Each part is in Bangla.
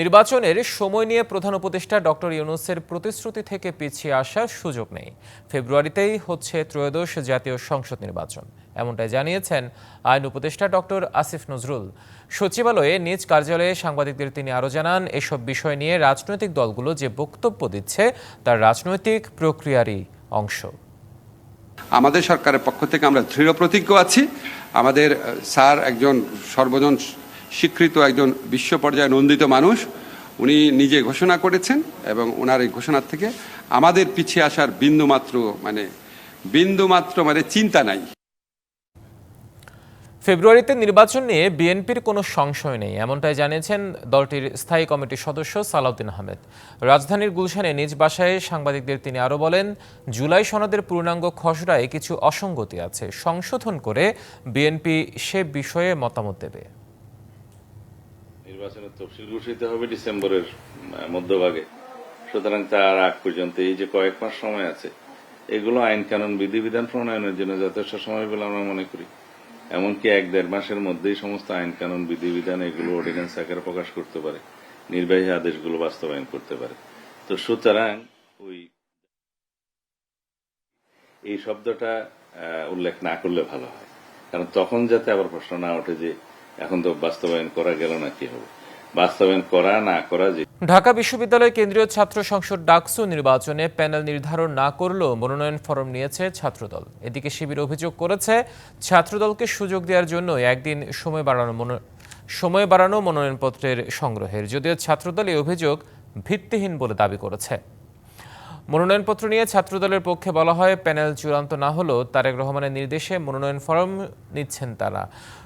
নির্বাচনের সময় নিয়ে প্রধান উপদেষ্টা ডক্টর ইউনুসের প্রতিশ্রুতি থেকে পিছিয়ে আসার সুযোগ নেই। ফেব্রুয়ারিতেই হচ্ছে ত্রয়োদশ জাতীয় সংসদ নির্বাচন। এমনটাই জানিয়েছেন আইন উপদেষ্টা ডক্টর আসিফ নজরুল। সচিবালয়ে নিজ কার্যালয়ে সাংবাদিকদের তিনি আরও জানান, এসব বিষয় নিয়ে রাজনৈতিক দলগুলো যে বক্তব্য দিচ্ছে, তার রাজনৈতিক প্রক্রিয়ারই অংশ। আমাদের সরকারের পক্ষ থেকে আমরা দৃঢ় প্রতিজ্ঞ আছি। আমাদের স্যার একজন সর্বজন স্বীকৃত একজন বিশ্ব পর্যায়ে নন্দিত মানুষ। উনি নিজে ঘোষণা করেছেন এবং ওনার এই ঘোষণার থেকে আমাদের পিছিয়ে আসার বিন্দুমাত্র মানে বিন্দুমাত্র মানে চিন্তা নাই। ফেব্রুয়ারিতে নির্বাচন নিয়ে বিএনপির কোনো সংশয় নেই, এমনটাই জানিয়েছেন দলটির স্থায়ী কমিটির সদস্য সালাউদ্দিন আহমেদ। রাজধানীর গুলশানে নিজ বাসায় সাংবাদিকদের তিনি আরও বলেন, জুলাই সনদের পূর্ণাঙ্গ খসড়ায় কিছু অসঙ্গতি আছে, সংশোধন করে বিএনপি সে বিষয়ে মতামত দেবে। নির্বাচনের তফসিল ঘোষিত হবে ডিসেম্বরের মধ্যভাগে। সুতরাং তার আগ পর্যন্ত এই যে কয়েক মাস সময় আছে, এগুলো আইন কানুন বিধিবিধান প্রণয়নের জন্য যথেষ্ট সময় বলে আমরা মনে করি। এমনকি এক দেড় মাসের মধ্যেই সমস্ত আইন কানুন বিধিবিধান এগুলো অর্ডিন্যান্স আকারে প্রকাশ করতে পারে, নির্বাহী আদেশগুলো বাস্তবায়ন করতে পারে। তো সুতরাং ওই এই শব্দটা উল্লেখ না করলে ভালো হয়। কারণ তখন যাতে আবার প্রশ্ন না ওঠে যে এখন তো বাস্তবায়ন করা গেল না, কি হবে? বাস্তবায়ন করা না, করা যে ঢাকা বিশ্ববিদ্যালয় কেন্দ্রীয় ছাত্র সংসদ ডাকসু নির্বাচনে প্যানেল নির্ধারণ না করলেও মনোনয়ন ফরম নিয়েছে ছাত্রদল। এদিকে শিবির অভিযোগ করেছে, ছাত্রদলকে সুযোগ দেওয়ার জন্য একদিন সময় বাড়ানো সময় বাড়ানো মনোনয়নপত্রের সংগ্রহের। যদিও ছাত্রদল এই অভিযোগ ভিত্তিহীন বলে দাবি করেছে। মনোনয়নপত্র নিয়ে ছাত্রদলের পক্ষে বলা হয়, প্যানেল চূড়ান্ত না হলেও তারেক রহমানের নির্দেশে মনোনয়ন ফরম নিচ্ছেন তারা।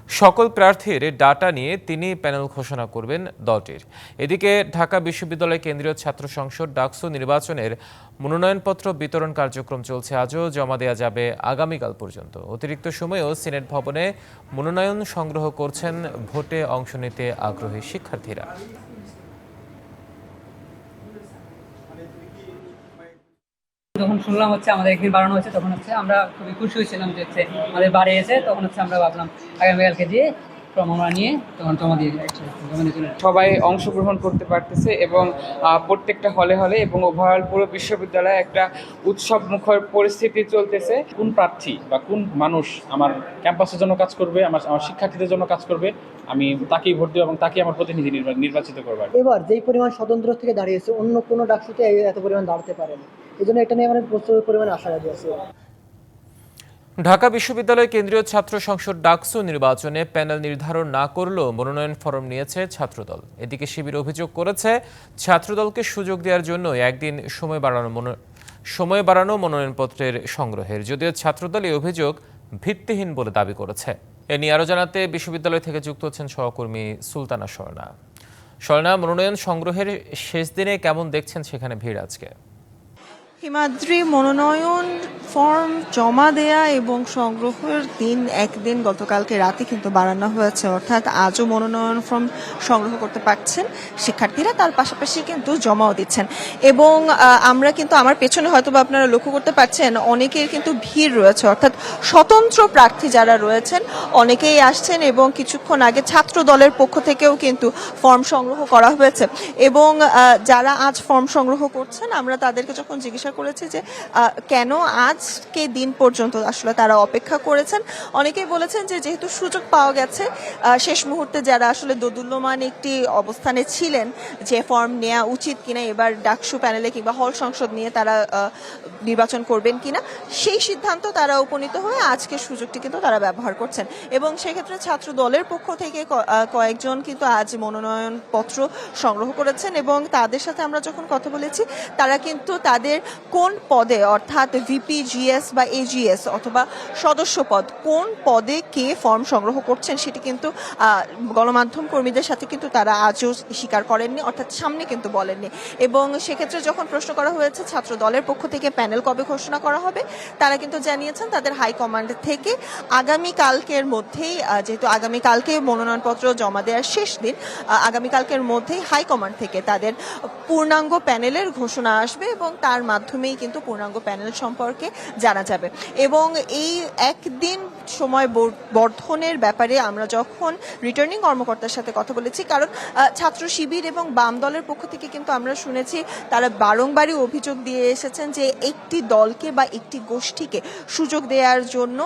সকল প্রার্থীর ডাটা নিয়ে তিনি প্যানেল ঘোষণা করবেন দলটির। এদিকে ঢাকা বিশ্ববিদ্যালয় কেন্দ্রীয় ছাত্র সংসদ ডাকসু নির্বাচনের মনোনয়নপত্র বিতরণ কার্যক্রম চলছে আজও, জমা দেওয়া যাবে আগামীকাল পর্যন্ত। অতিরিক্ত সময়েও সিনেট ভবনে মনোনয়ন সংগ্রহ করছেন ভোটে অংশ নিতে আগ্রহী শিক্ষার্থীরা। যখন শুনলাম হচ্ছে আমাদের একদিন বাড়ানো হচ্ছে তখন হচ্ছে আমরা খুবই খুশি হয়েছিলাম যে হচ্ছে আমাদের বাড়িয়েছে তখন হচ্ছে আমরা ভাবলাম আগামীকালকে দিয়ে ফর্ম আমরা নিয়ে তখন জমা দিয়ে। সবাই অংশগ্রহণ করতে পারতেছে এবং প্রত্যেকটা হলে হলে এবং ওভারঅল পুরো বিশ্ববিদ্যালয়ে একটা উৎসব মুখর পরিস্থিতি চলতেছে। কোন প্রার্থী বা কোন মানুষ আমার ক্যাম্পাসের জন্য কাজ করবে আমার আমার শিক্ষার্থীদের জন্য কাজ করবে আমি তাকেই ভোট দেবো এবং তাকেই আমার প্রতিনিধি নির্বা- নির্বাচিত করব এবার যেই পরিমাণ স্বতন্ত্র থেকে দাঁড়িয়েছে অন্য কোনো ডাকসুতে এত পরিমাণ দাঁড়াতে পারেনি। এটা নিয়ে প্রচুর পরিমাণে আছে। ঢাকা বিশ্ববিদ্যালয় কেন্দ্রীয় ছাত্র সংসদ ডাকসু নির্বাচনে প্যানেল নির্ধারণ না করলেও মনোনয়ন ফরম নিয়েছে ছাত্রদল। এদিকে শিবির অভিযোগ করেছে, ছাত্রদলকে সুযোগ দেওয়ার জন্য একদিন সময় বাড়ানো সময় বাড়ানো মনোনয়নপত্রের সংগ্রহের। যদিও ছাত্রদল এই অভিযোগ ভিত্তিহীন বলে দাবি করেছে। এ নিয়ে আরও জানাতে বিশ্ববিদ্যালয় থেকে যুক্ত হচ্ছেন সহকর্মী সুলতানা স্বর্ণা স্বর্ণা মনোনয়ন সংগ্রহের শেষ দিনে কেমন দেখছেন সেখানে ভিড় আজকে? হিমাদ্রি মনোনয়ন ফর্ম জমা দেয়া এবং সংগ্রহের দিন একদিন গতকালকে রাতে কিন্তু বাড়ানো হয়েছে। অর্থাৎ আজও মনোনয়ন ফর্ম সংগ্রহ করতে পারছেন শিক্ষার্থীরা, তার পাশাপাশি কিন্তু জমাও দিচ্ছেন। এবং আমরা কিন্তু আমার পেছনে হয়তো বা আপনারা লক্ষ্য করতে পারছেন, অনেকের কিন্তু ভিড় রয়েছে। অর্থাৎ স্বতন্ত্র প্রার্থী যারা রয়েছেন, অনেকেই আসছেন এবং কিছুক্ষণ আগে ছাত্র দলের পক্ষ থেকেও কিন্তু ফর্ম সংগ্রহ করা হয়েছে। এবং যারা আজ ফর্ম সংগ্রহ করছেন, আমরা তাদেরকে যখন জিজ্ঞাসা করেছি যে কেন আজকে দিন পর্যন্ত আসলে তারা অপেক্ষা করেছেন। অনেকেই বলেছেন যে, যেহেতু সুযোগ পাওয়া গেছে শেষ মুহূর্তে যারা আসলে দোদুল্যমান একটি অবস্থানে ছিলেন, যে ফর্ম নেওয়া উচিত কিনা, এবার ডাকসু প্যানেলে কিংবা হল সংসদ নিয়ে তারা নির্বাচন করবেন কিনা, সেই সিদ্ধান্ত তারা উপনীত হয়ে আজকের সুযোগটি কিন্তু তারা ব্যবহার করছেন। এবং সেক্ষেত্রে ছাত্র দলের পক্ষ থেকে কয়েকজন কিন্তু আজ মনোনয়ন পত্র সংগ্রহ করেছেন এবং তাদের সাথে আমরা যখন কথা বলেছি, তারা কিন্তু তাদের কোন পদে অর্থাৎ ভিপি জিএস বা এজিএস অথবা সদস্য পদ কোন পদে কে ফর্ম সংগ্রহ করছেন সেটি কিন্তু গণমাধ্যম কর্মীদের সাথে কিন্তু তারা আজও স্বীকার করেননি অর্থাৎ সামনে কিন্তু বলেননি। এবং সেক্ষেত্রে যখন প্রশ্ন করা হয়েছে ছাত্র দলের পক্ষ থেকে প্যানেল কবে ঘোষণা করা হবে তারা কিন্তু জানিয়েছেন তাদের হাইকমান্ড থেকে আগামী কালকের মধ্যেই যেহেতু আগামী কালকে মনোনয়নপত্র জমা দেওয়ার শেষ দিন আহ, আগামী কালকের মধ্যেই হাইকমান্ড থেকে তাদের পূর্ণাঙ্গ প্যানেলের ঘোষণা আসবে এবং তার মাধ্যমেই কিন্তু পূর্ণাঙ্গ প্যানেল সম্পর্কে জানা যাবে। এবং এই একদিন সময় বর- বর্ধনের ব্যাপারে আমরা যখন রিটার্নিং কর্মকর্তার সাথে কথা বলেছি, কারণ ছাত্র শিবির এবং বাম দলের পক্ষ থেকে কিন্তু আমরা শুনেছি তারা বারংবারই অভিযোগ দিয়ে এসেছেন যে একটি দলকে বা একটি গোষ্ঠীকে সুযোগ দেওয়ার জন্য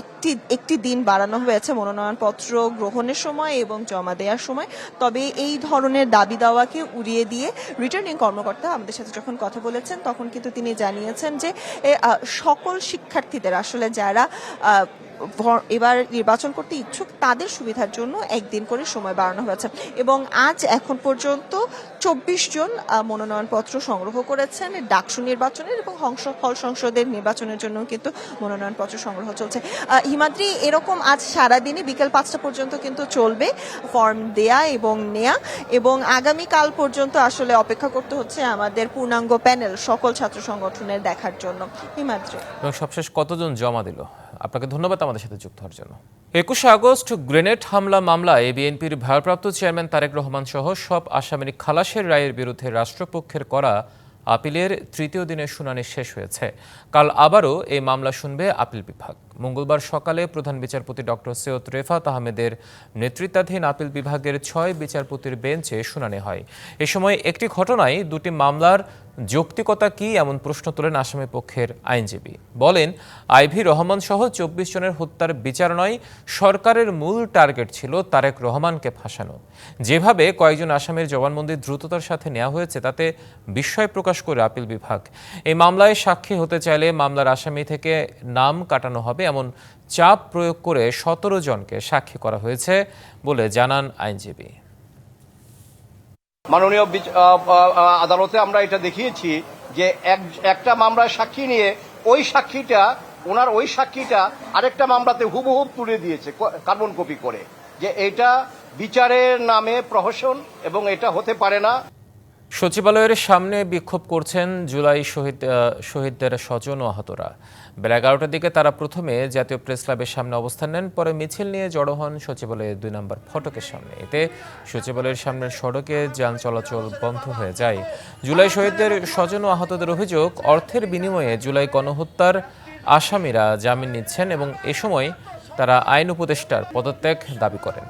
একটি একটি দিন বাড়ানো হয়েছে মনোনয়নপত্র গ্রহণের সময় এবং জমা দেওয়ার সময়। তবে এই ধরনের দাবি দাওয়াকে উড়িয়ে দিয়ে রিটার্নিং কর্মকর্তা আমাদের সাথে যখন কথা বলেছেন, তখন কিন্তু তিনি জানিয়েছেন যে সকল শিক্ষার্থীদের, আসলে যারা এবার নির্বাচন করতে ইচ্ছুক তাদের সুবিধার জন্য একদিন করে সময় বাড়ানো হয়েছে। এবং আজ এখন পর্যন্ত চব্বিশ জন মনোনয়নপত্র সংগ্রহ করেছেন ডাকসু নির্বাচনের এবং হংস, হল সংসদের নির্বাচনের জন্য কিন্তু মনোনয়নপত্র সংগ্রহ চলছে। হিমাদ্রি, এরকম আজ সারাদিনই বিকেল পাঁচটা পর্যন্ত কিন্তু চলবে ফর্ম দেয়া এবং নেয়া। এবং আগামী কাল পর্যন্ত আসলে অপেক্ষা করতে হচ্ছে আমাদের পূর্ণাঙ্গ প্যানেল সকল ছাত্র সংগঠনের দেখার জন্য। হিমাদ্রি। এবং সবশেষ কতজন জমা দিল? আপনাকে ধন্যবাদ আমাদের সাথে যুক্ত হওয়ার জন্য। একুশে আগস্ট গ্রেনেড হামলা মামলায় বিএনপির ভারপ্রাপ্ত চেয়ারম্যান তারেক রহমান সহ সব আসামির খালাসের রায়ের বিরুদ্ধে রাষ্ট্রপক্ষের করা আপিলের তৃতীয় দিনের শুনানি শেষ হয়েছে। কাল আবারও এই মামলা শুনবে আপিল বিভাগ। মঙ্গলবার সকালে প্রধান বিচারপতি ডক্টর সৈয়দ রেফাত আহমেদের নেতৃত্বাধীন আপিল বিভাগের ছয় বিচারপতির বেঞ্চে শুনানি হয়। এ সময় একটি ঘটনায় দুটি মামলার যৌক্তিকতা কি এমন প্রশ্ন তোলেন আসামি পক্ষের আইনজীবী। বলেন, আইভি রহমান সহ চব্বিশ জনের হত্যার বিচার নয় সরকারের মূল টার্গেট ছিল তারেক রহমানকে ফাঁসানো। যেভাবে কয়েকজন আসামির জবানবন্দি দ্রুততার সাথে নেওয়া হয়েছে, তাতে বিস্ময় প্রকাশ করে আপিল বিভাগ। এই মামলায় সাক্ষী হতে চাইলে মামলার আসামি থেকে নাম কাটানো হবে এমন চাপ প্রয়োগ করে সতেরো জনকে সাক্ষী করা হয়েছে বলে জানান আইনজীবী। মাননীয় আদালতে আমরা এটা দেখিয়েছি যে এক একটা মামলায় সাক্ষী নিয়ে ওই সাক্ষীটা, ওনার ওই সাক্ষীটা আরেকটা মামলাতে হুবহুব তুলে দিয়েছে কার্বন কপি করে যে এটা বিচারের নামে প্রহসন এবং এটা হতে পারে না। সচিবালয়ের সামনে বিক্ষোভ করছেন জুলাই শহীদ শহীদদের স্বজন ও আহতরা। বেলা এগারোটার দিকে তারা প্রথমে জাতীয় প্রেস ক্লাবের সামনে অবস্থান নেন, পরে মিছিল নিয়ে জড়ো হন সচিবালয়ের দুই নম্বর ফটকের সামনে। এতে সচিবালয়ের সামনের সড়কে যান চলাচল বন্ধ হয়ে যায়। জুলাই শহীদদের স্বজন ও আহতদের অভিযোগ, অর্থের বিনিময়ে জুলাই গণহত্যার আসামিরা জামিন নিচ্ছেন এবং এ সময় তারা আইন উপদেষ্টার পদত্যাগ দাবি করেন।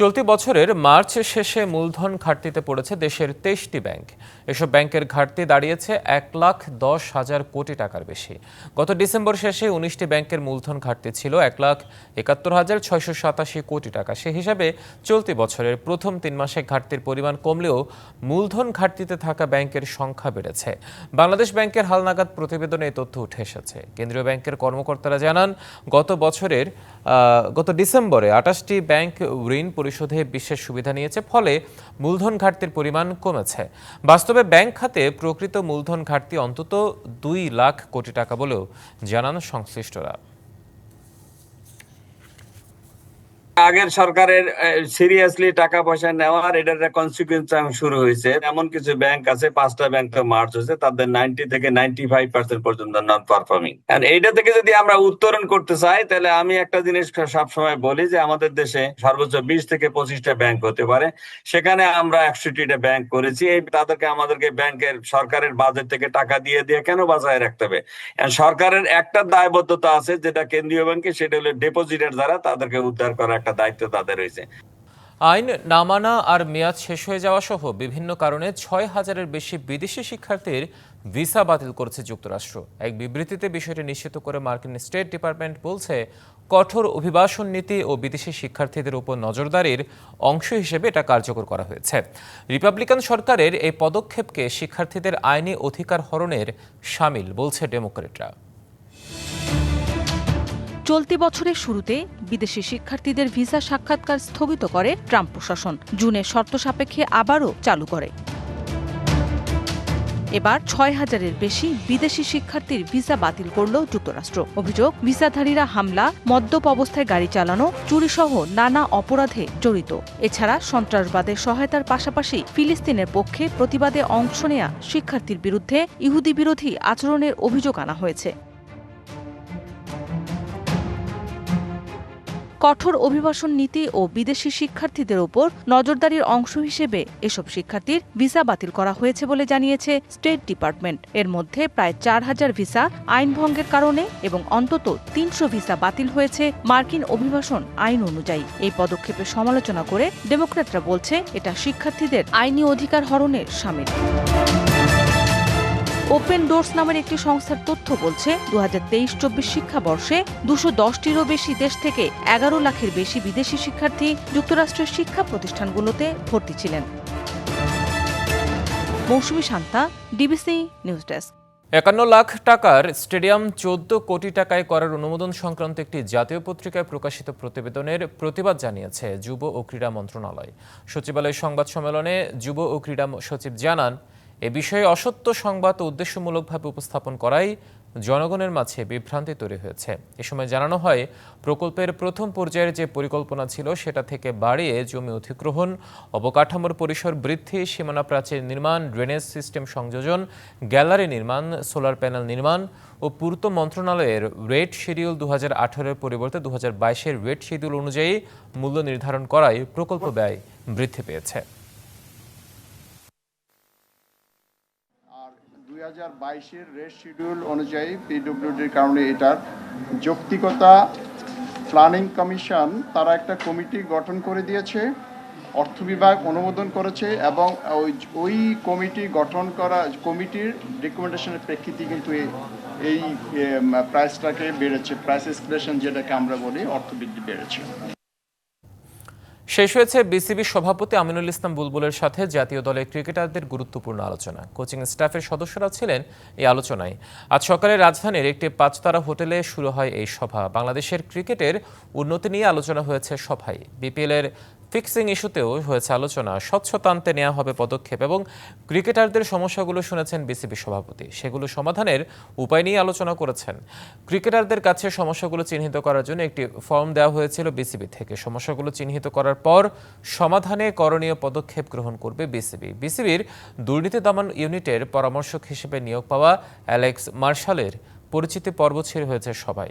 চলতি বছরের মার্চ শেষে মূলধন ঘাটতিতে পড়েছে দেশের তেইশটি ব্যাংক। এসব ব্যাংকের ঘাটতি দাঁড়িয়েছে এক লাখ দশ হাজার কোটি টাকার বেশি। গত ডিসেম্বর শেষে উনিশটি ব্যাংকের মূলধন ঘাটতি ছিল এক লাখ একাত্তর হাজার ছয়শো সাতাশি কোটি টাকা। সে হিসাবে চলতি বছরের প্রথম তিন মাসে ঘাটতির পরিমাণ কমলেও মূলধন ঘাটতিতে থাকা ব্যাংকের সংখ্যা বেড়েছে। বাংলাদেশ ব্যাংকের হালনাগাদ প্রতিবেদনে এই তথ্য উঠে এসেছে। কেন্দ্রীয় ব্যাংকের কর্মকর্তারা জানান, গত বছরের গত ডিসেম্বরে আটাশটি ব্যাংক ঋণ পরিশোধে বিশেষ সুবিধা নিয়েছে, ফলে মূলধন ঘাটতির পরিমাণ কমেছে। বাস্তবে ব্যাংক খাতে প্রকৃত মূলধন ঘাটতি অন্তত দুই লাখ কোটি টাকা বলেও জানান সংশ্লিষ্টরা। আগের সরকারের সিরিয়াসলি টাকা পয়সা নেওয়ার এটার কনসিকুয়েন্স শুরু হয়েছে। এমন কিছু ব্যাংক আছে, পাঁচটা ব্যাংক তো মার্চ হয়েছে, তাদের নাইনটি থেকে নাইনটি ফাইভ পার্সেন্ট পর্যন্ত নন পারফর্মিং এইটা থেকে যদি আমরা উত্তরণ করতে চাই, তাহলে আমি একটা জিনিস সবসময় বলি যে আমাদের দেশে সর্বোচ্চ বিশ থেকে পঁচিশটা ব্যাংক হতে পারে। সেখানে আমরা একষট্টিটা ব্যাংক করেছি। এই তাদেরকে আমাদেরকে ব্যাংকের সরকারের বাজেট থেকে টাকা দিয়ে দিয়ে কেন বাঁচায় রাখতে হবে? সরকারের একটা দায়বদ্ধতা আছে যেটা কেন্দ্রীয় ব্যাংকে সেটা হলো ডিপোজিটের দ্বারা তাদেরকে উদ্ধার করা একটা দায়িত্ব তাদের রয়েছে। আইন না মানা আর মেয়াদ শেষ হয়ে যাওয়া সহ বিভিন্ন কারণে ছয় হাজারের বেশি বিদেশি শিক্ষার্থীর ভিসা বাতিল করেছে যুক্তরাষ্ট্র। এক বিবৃতিতে বিষয়টি নিশ্চিত করে মার্কিন স্টেট ডিপার্টমেন্ট বলছে, কঠোর অভিবাসন নীতি ও বিদেশি শিক্ষার্থীদের উপর নজরদারির অংশ হিসেবে এটা কার্যকর করা হয়েছে। রিপাবলিকান সরকারের এই পদক্ষেপকে শিক্ষার্থীদের আইনি অধিকার হরণের সামিল, বলছে ডেমোক্রেটরা। চলতি বছরের শুরুতে বিদেশি শিক্ষার্থীদের ভিসা সাক্ষাৎকার স্থগিত করে ট্রাম্প প্রশাসন। জুনে শর্ত সাপেক্ষে আবারও চালু করে। এবার ছয় হাজারের বেশি বিদেশি শিক্ষার্থীর ভিসা বাতিল করল যুক্তরাষ্ট্র। অভিযোগ, ভিসাধারীরা হামলা, মদ্যপ অবস্থায় গাড়ি চালানো, চুরিসহ নানা অপরাধে জড়িত। এছাড়া সন্ত্রাসবাদের সহায়তার পাশাপাশি ফিলিস্তিনের পক্ষে প্রতিবাদে অংশ নেয়া শিক্ষার্থীর বিরুদ্ধে ইহুদি বিরোধী আচরণের অভিযোগ আনা হয়েছে। কঠোর অভিবাসন নীতি ও বিদেশি শিক্ষার্থীদের ওপর নজরদারির অংশ হিসেবে এসব শিক্ষার্থীর ভিসা বাতিল করা হয়েছে বলে জানিয়েছে স্টেট ডিপার্টমেন্ট। এর মধ্যে প্রায় চার হাজার ভিসা আইন ভঙ্গের কারণে এবং অন্তত তিনশো ভিসা বাতিল হয়েছে মার্কিন অভিবাসন আইন অনুযায়ী। এই পদক্ষেপের সমালোচনা করে ডেমোক্র্যাটরা বলছে, এটা শিক্ষার্থীদের আইনি অধিকার হরণের সামিল। ওপেন ডোর্স নামের একটি সংস্থার তথ্য বলছে দু হাজার তেইশ চব্বিশ শিক্ষাবর্ষে দুশো দশটিরও বেশি দেশ থেকে এগারো লাখের বেশি বিদেশি শিক্ষার্থী যুক্তরাষ্ট্রের শিক্ষা প্রতিষ্ঠানগুলোতে ভর্তি ছিলেন। Mousumi Shanta DBC news desk একান্ন লাখ টাকার স্টেডিয়াম চোদ্দ কোটি টাকায় করার অনুমোদন সংক্রান্ত একটি জাতীয় পত্রিকায় প্রকাশিত প্রতিবেদনের প্রতিবাদ জানিয়েছে যুব ও ক্রীড়া মন্ত্রণালয়। সচিবালয় সংবাদ সম্মেলনে যুব ও ক্রীড়া সচিব জানান এ বিষয়ে অসত্য সংবাদ উদ্দেশ্যমূলকভাবে উপস্থাপন করাই জনগণের মাঝে বিভ্রান্তি তৈরি হয়েছে। এ সময় জানানো হয়, প্রকল্পের প্রথম পর্যায়ের যে পরিকল্পনা ছিল সেটা থেকে বাড়িয়ে জমি অধিগ্রহণ, অবকাঠামোর পরিসর বৃদ্ধি, সীমানা প্রাচীর নির্মাণ, ড্রেনেজ সিস্টেম সংযোজন, গ্যালারি নির্মাণ, সোলার প্যানেল নির্মাণ ও পূর্ত মন্ত্রণালয়ের রেট শিডিউল দু হাজার পরিবর্তে দু হাজার রেট শিডিউল অনুযায়ী মূল্য নির্ধারণ করায় প্রকল্প ব্যয় বৃদ্ধি পেয়েছে। হাজার বাইশের রেট শিডিউল অনুযায়ী পিডব্লিউডির কারণে এটার যৌক্তিকতা প্ল্যানিং কমিশন তারা একটা কমিটি গঠন করে দিয়েছে, অর্থ বিভাগ অনুমোদন করেছে এবং ওই ওই কমিটি গঠন করা, কমিটির রিকমেন্ডেশনের প্রেক্ষিতে কিন্তু এই- প্রাইসটাকে বেড়েছে প্রাইস এসকুলেশন যেটাকে আমরা বলি, অর্থবৃদ্ধি বেড়েছে। শেষ হয়েছে বিসিবি সভাপতি আমিনুল ইসলাম বুলবুলের সাথে জাতীয় দলের ক্রিকেটারদের গুরুত্বপূর্ণ আলোচনা। কোচিং স্টাফের সদস্যরা ছিলেন এই আলোচনায়। আজ সকালে রাজধানীর একটি পাঁচতারা হোটেলে শুরু হয় এই সভা। বাংলাদেশের ক্রিকেটের উন্নতি নিয়ে আলোচনা হয়েছে সভায়। বিপিএল এর ফিক্সিং ইস্যুতেও হয়েছে আলোচনা। স্বচ্ছতা আনতে নেওয়া হবে পদক্ষেপ এবং ক্রিকেটারদের সমস্যাগুলো শুনেছেন বিসিবি সভাপতি। সেগুলো সমাধানের উপায় নিয়ে আলোচনা করেছেন। ক্রিকেটারদের কাছে সমস্যাগুলো চিহ্নিত করার জন্য একটি ফর্ম দেওয়া হয়েছিল বিসিবি থেকে। সমস্যাগুলো চিহ্নিত করার পর সমাধানে করণীয় পদক্ষেপ গ্রহণ করবে বিসিবি। বিসিবির দুর্নীতি দমন ইউনিটের পরামর্শক হিসেবে নিয়োগ পাওয়া অ্যালেক্স মার্শালের পরিচিতি পর্ব ছেড়ে হয়েছে সবাই